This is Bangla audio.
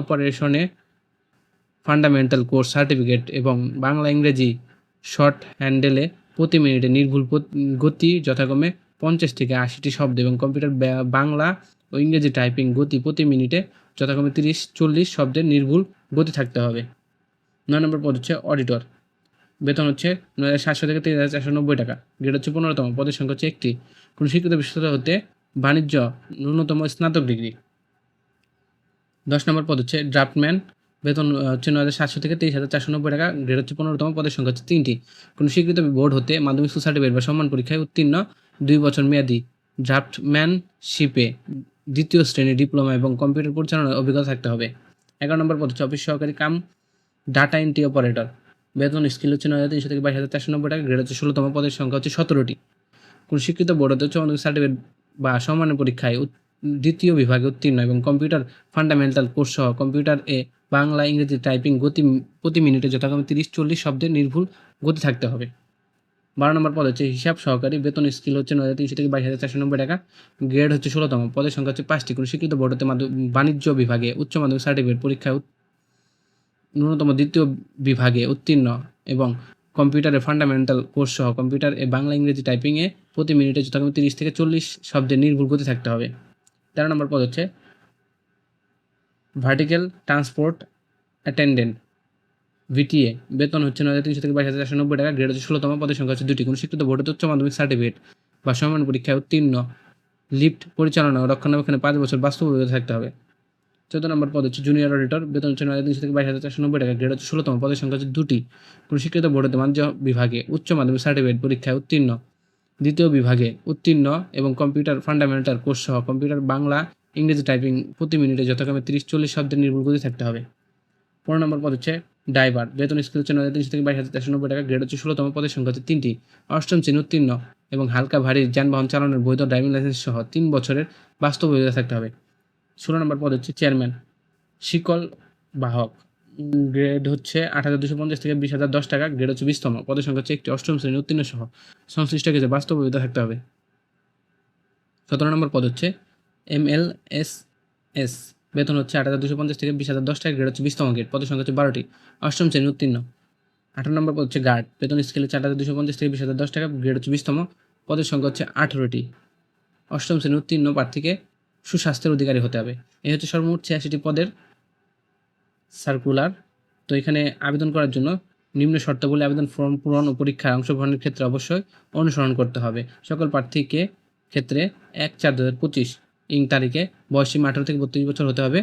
অপারেশনে ফান্ডামেন্টাল কোর্স, সার্টিফিকেট এবং বাংলা ইংরেজি শর্ট হ্যান্ডেলে প্রতি মিনিটে নির্ভুল গতি যথাক্রমে পঞ্চাশ থেকে আশিটি শব্দ এবং কম্পিউটার বাংলা ও ইংরেজি টাইপিং গতি প্রতি মিনিটে যথাক্রমে তিরিশ, চল্লিশ শব্দের নির্ভুল গতি থাকতে হবে। নয় নম্বর পদ হচ্ছে অডিটর। বেতন হচ্ছে নয় হাজার সাতশো থেকে তিন হাজার চারশো নব্বই টাকা। গ্রেড হচ্ছে পনেরোতম। পদের সংখ্যা হচ্ছে একটি। কোনো শিক্ষিত বিশ্ববিদ্যালয় হতে বাণিজ্য ন্যূনতম স্নাতক ডিগ্রি। দশ নম্বর পদ হচ্ছে ড্রাফটম্যান। বেতন হচ্ছে নয় হাজার সাতশো থেকে তেইশ হাজার চারশো নব্বই টাকা। গ্রেড হচ্ছে পনেরোতম, পদের সংখ্যা হচ্ছে তিনটি। কোনো স্বীকৃত বোর্ড হতে মাধ্যমিক স্কুল সার্টিফিকেট বা সম্মান পরীক্ষায় উত্তীর্ণ দুই বছর মেয়াদি ড্রাফটম্যানশিপে দ্বিতীয় শ্রেণি ডিপ্লোমা এবং কম্পিউটার পরিচালনার অভিজ্ঞতা থাকতে হবে। এগারো নম্বর পদ হচ্ছে অফিস সহকারী কাম, ডাটা এন্ট্রি অপারেটর। বেতন স্কিল হচ্ছে নয় হাজার তিনশো থেকে বাইশ হাজার চারশো নব্বই টাকা। গ্রেড হচ্ছে ষোলোতম, পদের সংখ্যা হচ্ছে সতেরোটি। কোনো স্বীকৃত বোর্ড হতে মাধ্যমিক সার্টিফিকেট বা সম্মানের পরীক্ষায় দ্বিতীয় বিভাগে উত্তীর্ণ এবং কম্পিউটার ফান্ডামেন্টাল কোর্স সহ কম্পিউটার এ বাংলা, ইংরেজি টাইপিং গতি, প্রতি মিনিটে যথাক্রমে তিরিশ, চল্লিশ শব্দের নির্ভুল গতি থাকতে হবে। বারো নম্বর পদ হচ্ছে হিসাব সহকারী। বেতন স্কিল হচ্ছে নয় হাজার তিনশো থেকে বাইশ হাজার চারশো নব্বই টাকা। গ্রেড হচ্ছে ষোলোতম। পদের সংখ্যা হচ্ছে পাঁচটি। কোনো স্বীকৃত বোর্ড হতে মাধ্য- বাণিজ্য বিভাগে উচ্চ মাধ্যমিক সার্টিফিকেট পরীক্ষায় ন্যূনতম দ্বিতীয় বিভাগে উত্তীর্ণ এবং কম্পিউটারের ফান্ডামেন্টাল কোর্স সহ কম্পিউটার এ বাংলা, ইংরেজি টাইপিংয়ে প্রতি মিনিটে যথাক্রমে তিরিশ থেকে চল্লিশ শব্দের নির্ভুল গতি থাকতে হবে। তেরো নম্বর পদ হচ্ছে ভার্টিক্যাল ট্রান্সপোর্ট অ্যাটেন্ডেন্ট ভিটিএ বেতন হচ্ছে নয় তিনশো থেকে বাইশ হাজার চারশো নব্বই টাকা গ্রেড হচ্ছে ষোলোতম, পদের সংখ্যা হচ্ছে দুটি, কোনো বোর্ড হতে উচ্চ মাধ্যমিক সার্টিফিকেট বা সমান পরীক্ষায় উত্তীর্ণ, লিফট পরিচালনা ও রক্ষণাবেক্ষণে পাঁচ বছর বাস্তব অভিজ্ঞতা থাকতে হবে। চোদ্দ নম্বর পদ হচ্ছে জুনিয়র অডিটর বেতন হচ্ছে নয় তিনশো থেকে বাইশ হাজার চারশো নব্বই টাকা গ্রেড হচ্ছে ষোলোতম, পদের সংখ্যা হচ্ছে দুটি, কোনো বোর্ড হতে বাণিজ্য বিভাগে উচ্চ মাধ্যমিক সার্টিফিকেট পরীক্ষায় উত্তীর্ণ। দ্বিতীয় বিভাগে উত্তীর্ণ এবং কম্পিউটার ফান্ডামেন্টাল কোর্স সহ কম্পিউটার বাংলা, ইংরেজি টাইপিং প্রতি মিনিটে যথাক্রমে তিরিশ, চল্লিশ শব্দের নির্ভুল গতি থাকতে হবে। পনেরো নম্বর পদ হচ্ছে ড্রাইভার বেতন স্কেল হচ্ছে নয় তিনশো থেকে বাইশ হাজার চারশো নব্বই টাকা, গ্রেড হচ্ছে ষোলোতম পদের সংখ্যা হচ্ছে তিনটি। অষ্টম শ্রেণি উত্তীর্ণ এবং হালকা ভারী যানবাহন চালানোর বৈধ ড্রাইভিং লাইসেন্স সহ তিন বছরের বাস্তব থাকতে হবে। ষোলো নম্বর পদ হচ্ছে চেয়ারম্যান। শিকল বাহক। গ্রেড হচ্ছে আট হাজার দুশো পঞ্চাশ থেকে বিশ হাজার দশ টাকা গ্রেড হচ্ছে বিশতম। পদের সংখ্যা হচ্ছে একটি অষ্টম শ্রেণি উত্তীর্ণ সহ। সংশ্লিষ্ট কিছু বাস্তব অভিজ্ঞতা থাকতে হবে। সতেরো নম্বর পদ হচ্ছে এম এল এস এস। বেতন হচ্ছে আট হাজার দুশো পঞ্চাশ থেকে বিশ হাজার দশ টাকা গ্রেড হচ্ছে বিশতম গ্রেড পদের সংখ্যা হচ্ছে বারোটি, অষ্টম শ্রেণি উত্তীর্ণ। আঠারো নম্বর পদ হচ্ছে গার্ড বেতন স্কেলে চার হাজার দুশো পঞ্চাশ থেকে বিশ হাজার দশ টাকা গ্রেড হচ্ছে বিশতম। পদের সংখ্যা হচ্ছে আঠেরোটি। অষ্টম শ্রেণি উত্তীর্ণ প্রার্থীকে সুস্বাস্থ্যের অধিকারী হতে হবে। এই হচ্ছে সর্বমোট ছিয়াশিটি পদের সার্কুলার তো এখানে আবেদন করার জন্য নিম্ন শর্তাবলী আবেদন ফর্ম পূরণ ও পরীক্ষায় অংশগ্রহণের ক্ষেত্রে অবশ্যই অনুসরণ করতে হবে। সকল প্রার্থীকে ক্ষেত্রে এক চার দু হাজার পঁচিশ ইং তারিখে বয়সী আঠারো থেকে বত্রিশ বছর হতে হবে।